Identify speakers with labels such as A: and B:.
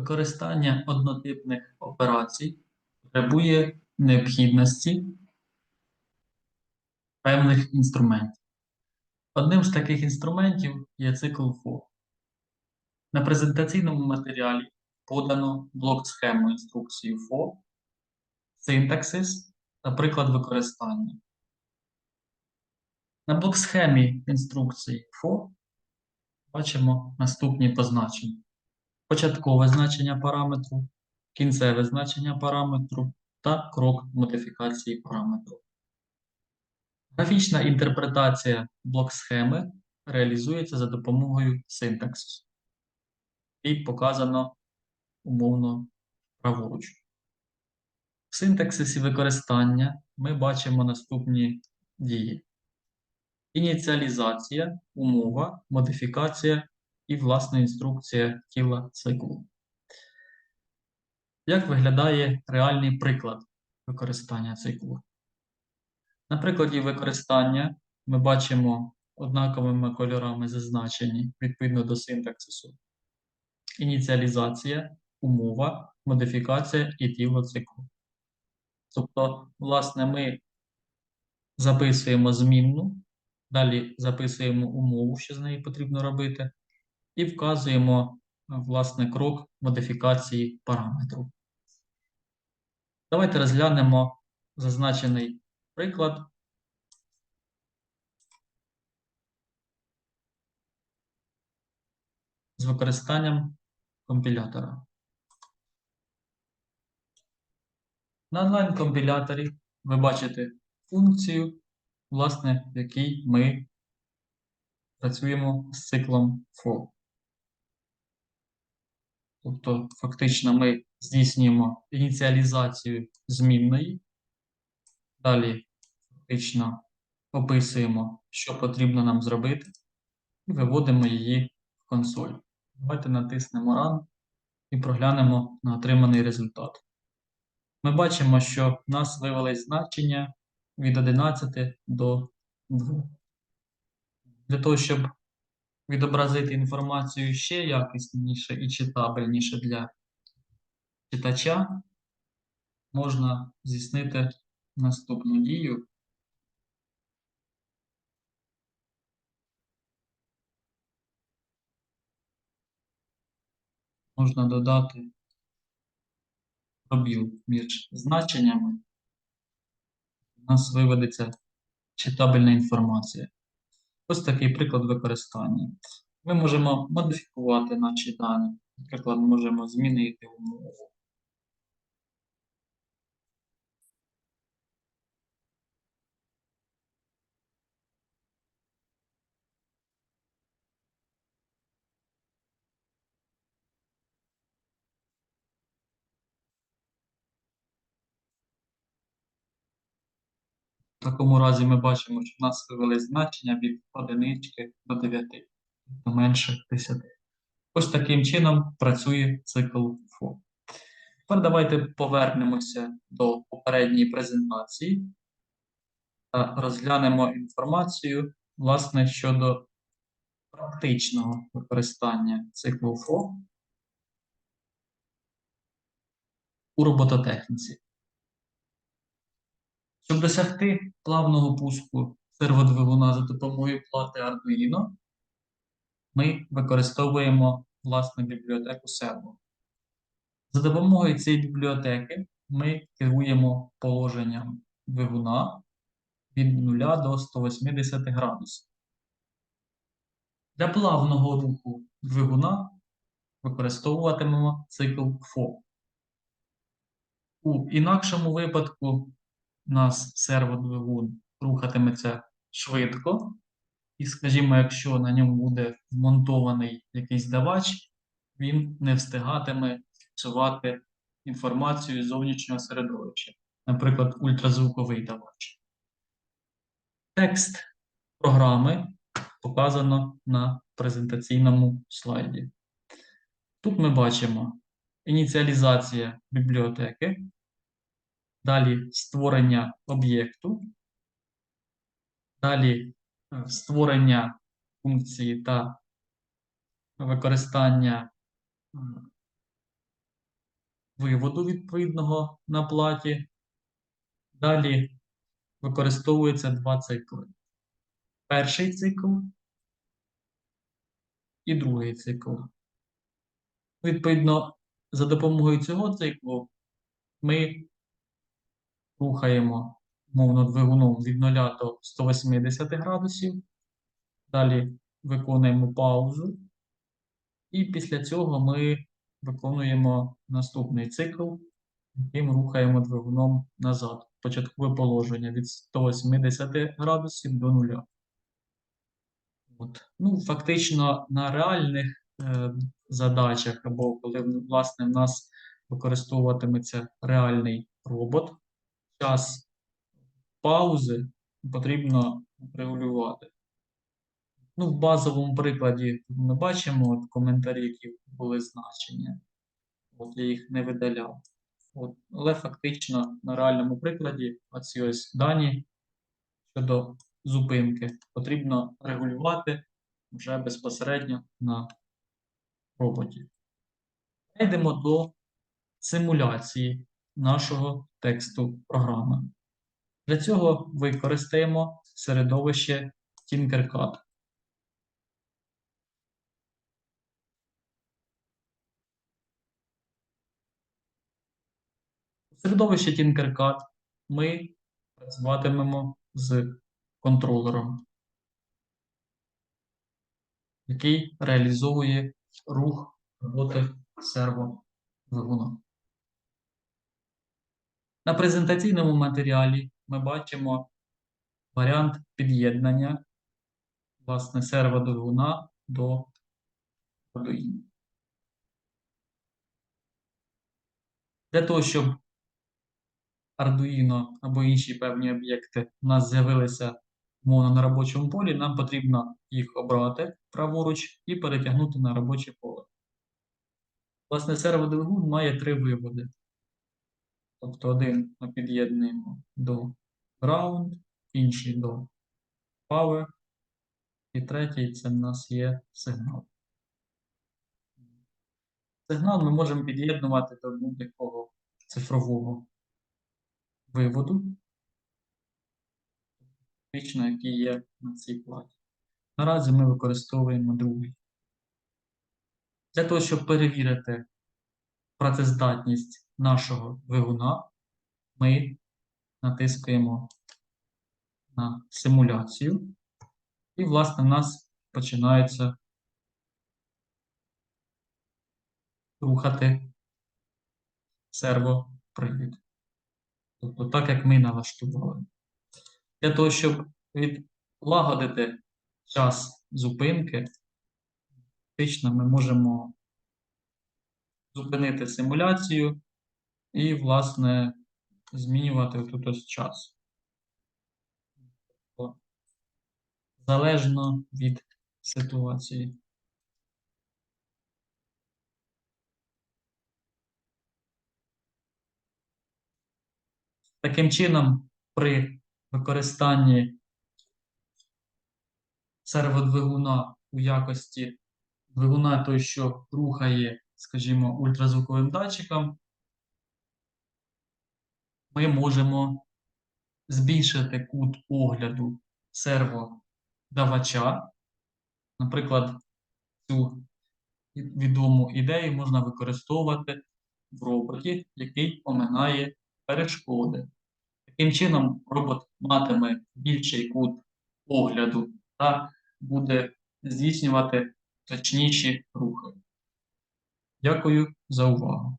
A: Використання однотипних операцій потребує необхідності певних інструментів. Одним з таких інструментів є цикл for. На презентаційному матеріалі подано блок-схему інструкції for, синтаксис та приклад використання. На блок-схемі інструкції for бачимо наступні позначення. Початкове значення параметру, кінцеве значення параметру та крок модифікації параметру. Графічна інтерпретація блок-схеми реалізується за допомогою синтаксису. І показано умовно праворуч. В синтаксисі використання ми бачимо наступні дії: ініціалізація, умова, модифікація і власна інструкція тіла циклу. Як виглядає реальний приклад використання циклу? На прикладі використання ми бачимо однаковими кольорами зазначені відповідно до синтаксису. Ініціалізація, умова, модифікація і тіло циклу. Тобто, власне, ми записуємо змінну, далі записуємо умову, що з нею потрібно робити, і вказуємо, власне, крок модифікації параметру. Давайте розглянемо зазначений приклад. З використанням компілятора. На онлайн-компіляторі ви бачите функцію, власне, в якій ми працюємо з циклом for. Тобто, фактично, ми здійснюємо ініціалізацію змінної. Далі, фактично, описуємо, що потрібно нам зробити, і виводимо її в консоль. Давайте натиснемо Run і проглянемо на отриманий результат. Ми бачимо, що в нас вивелись значення від 11 до 2. Для того, щоб відобразити інформацію ще якісніше і читабельніше для читача, можна здійснити наступну дію. Можна додати пробіл між значеннями. У нас виведеться читабельна інформація. Ось такий приклад використання. Ми можемо модифікувати наші дані. Наприклад, можемо змінити умову. В такому разі ми бачимо, що в нас вивели значення від 1 до 9, тобто менше 10. Ось таким чином працює цикл for. Тепер давайте повернемося до попередньої презентації та розглянемо інформацію, власне, щодо практичного використання циклу for у робототехніці. Щоб досягти плавного пуску серводвигуна за допомогою плати Arduino, ми використовуємо власне бібліотеку серво. За допомогою цієї бібліотеки ми керуємо положенням двигуна від 0 до 180 градусів. Для плавного руху двигуна використовуватимемо цикл FO. У інакшому випадку нас серводвигун рухатиметься швидко, і, скажімо, якщо на ньому буде вмонтований якийсь давач, він не встигатиме фіксувати інформацію з зовнішнього середовища, наприклад, ультразвуковий давач. Текст програми показано на презентаційному слайді. Тут ми бачимо ініціалізація бібліотеки, далі створення об'єкту, далі е, створення функції та використання виводу відповідного на платі. Далі використовується два цикли. Перший цикл і другий цикл. Відповідно, за допомогою цього циклу ми рухаємо мовно двигуном від 0 до 180 градусів. Далі виконуємо паузу. І після цього ми виконуємо наступний цикл, яким рухаємо двигуном назад. Початкове положення від 180 градусів до 0. От. Ну, Фактично на реальних е, задачах, або коли власне, в нас використовуватиметься реальний робот, час паузи потрібно регулювати. Ну, В базовому прикладі ми бачимо от, коментарі, які були значення. От, Я їх не видаляв. От, Але фактично на реальному прикладі оці ось дані щодо зупинки потрібно регулювати вже безпосередньо на роботі. Перейдемо до симуляції нашого тексту програми. Для цього використаємо середовище Tinkercad. У середовищі Tinkercad ми працюватимемо з контролером, який реалізовує рух роботи серводвигуна. На презентаційному матеріалі ми бачимо варіант під'єднання власне серводвигуна до Arduino. Для того, щоб Arduino або інші певні об'єкти у нас з'явилися умовно на робочому полі, нам потрібно їх обрати праворуч і перетягнути на робоче поле. Власне, серводвигун має три виводи. Тобто один ми під'єднуємо до ground, інший до power, і третій це в нас є сигнал. Сигнал ми можемо під'єднувати до будь-якого цифрового виводу, фактично, який є на цій платі. Наразі ми використовуємо другий. Для того, щоб перевірити працездатність нашого двигуна, ми натискаємо на симуляцію, і, власне, в нас починається рухати сервопривід. Тобто так, як ми налаштували. Для того, щоб відлагодити час зупинки, фактично ми можемо зупинити симуляцію і, власне, змінювати тут ось час. Залежно від ситуації. Таким чином, при використанні серводвигуна у якості двигуна той, що рухає, скажімо, ультразвуковим датчиком, ми можемо збільшити кут огляду серводавача. Наприклад, цю відому ідею можна використовувати в роботі, який оминає перешкоди. Таким чином, робот матиме більший кут огляду та буде здійснювати точніші рухи. Дякую за увагу.